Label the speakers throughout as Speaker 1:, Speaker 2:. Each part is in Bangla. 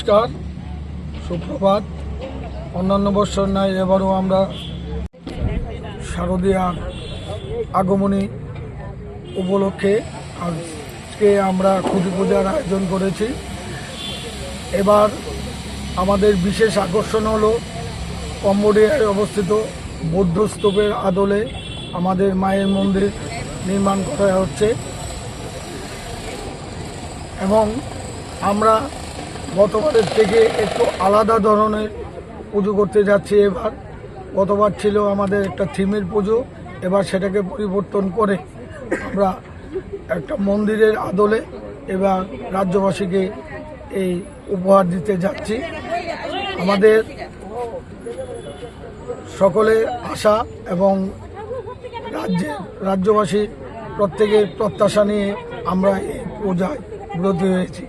Speaker 1: নমস্কার, সুপ্রভাত। অন্যান্য বছর নয় এবারও আমরা শারদীয়ার আগমনী উপলক্ষে আজকে আমরা খুঁটি পূজার আয়োজন করেছি। এবার আমাদের বিশেষ আকর্ষণ হলো কম্বোডিয়ায় অবস্থিত বৌদ্ধ স্তূপের আদলে আমাদের মায়ের মন্দির নির্মাণ করা হচ্ছে। এবং আমরা গতবারের থেকে একটু আলাদা ধরনের পুজো করতে যাচ্ছি এবার। গতবার ছিল আমাদের একটা থিমের পুজো, এবার সেটাকে পরিবর্তন করে আমরা একটা মন্দিরের আদলে এবার রাজ্যবাসীকে এই উপহার দিতে যাচ্ছি। আমাদের সকলের আশা এবং রাজ্যের রাজ্যবাসী প্রত্যেকের প্রত্যাশা নিয়ে আমরা এই পূজায় ব্রতী হয়েছি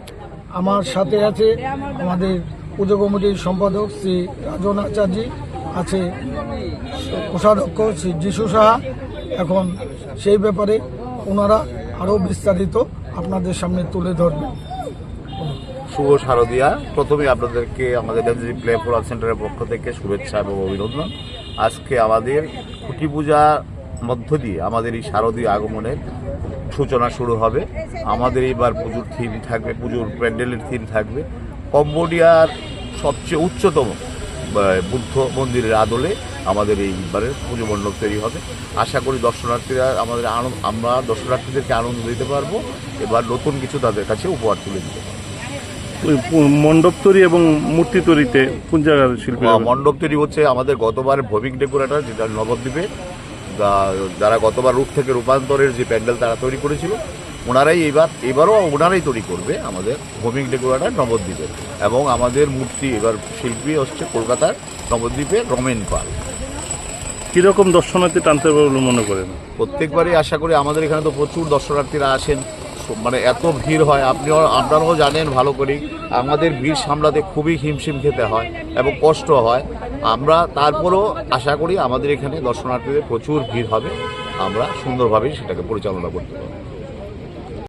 Speaker 1: আমার সাথে আছে আমাদের পুজো কমিটির সম্পাদক শ্রী রাজন আচার্যি, আছে কোষাধ্যক্ষ শ্রী যিশু সাহা। এখন সেই ব্যাপারে ওনারা আরও বিস্তারিত আপনাদের সামনে তুলে ধরবেন
Speaker 2: শুভ শারদিয়া। প্রথমে আপনাদেরকে আমাদের ডেমজি প্লে ফোরাল সেন্টারের পক্ষ থেকে শুভেচ্ছা এবং অভিনন্দন। আজকে আমাদের খুঁটি পূজার মধ্য দিয়ে আমাদের এই শারদীয় আগমনের সূচনা শুরু হবে। আমাদের এইবার পুজোর থিম থাকবে পুজোর প্যান্ডেলের থিম থাকবে। কম্বোডিয়ার সবচেয়ে উচ্চতম বুদ্ধ মন্দিরের আদলে আমাদের এইবারের পুজো মণ্ডপ তৈরি হবে। আশা করি দর্শনার্থীরা আমাদের আনন্দ আমরা দর্শনার্থীদেরকে আনন্দ দিতে পারব। এবার নতুন কিছু তাদের কাছে উপহার তুলে দিতে
Speaker 3: মণ্ডপ তৈরি এবং মূর্তি তৈরিতে কোন জায়গার শিল্পী
Speaker 2: মণ্ডপ তৈরি হচ্ছে আমাদের গতবার ভৌমিক ডেকোরেটর যেটা নবদ্বীপে। যারা গতবার রূপ থেকে রূপান্তরের যে প্যান্ডেল তারা তৈরি করেছিল ওনারাই এবার এবারও ওনারাই তৈরি করবে আমাদের ভৌমিক ডেকোরেটর নবদ্বীপের। এবং আমাদের মূর্তি এবার শিল্পী হচ্ছে কলকাতার নবদ্বীপের রমেন পাল।
Speaker 3: কীরকম দর্শনার্থী টানতে পারবে বলে মনে করেন?
Speaker 2: প্রত্যেকবারই আশা করি আমাদের এখানে তো প্রচুর দর্শনার্থীরা আসেন। মানে এত ভিড় হয় আপনিও আপনারাও জানেন ভালো করেই আমাদের ভিড় সামলাতে খুবই হিমশিম খেতে হয় এবং কষ্ট হয়। আমরা তারপরও আশা করি আমাদের এখানে দর্শনার্থীদের প্রচুর ভিড় হবে। আমরা সুন্দরভাবেই সেটাকে পরিচালনা করতে পারব।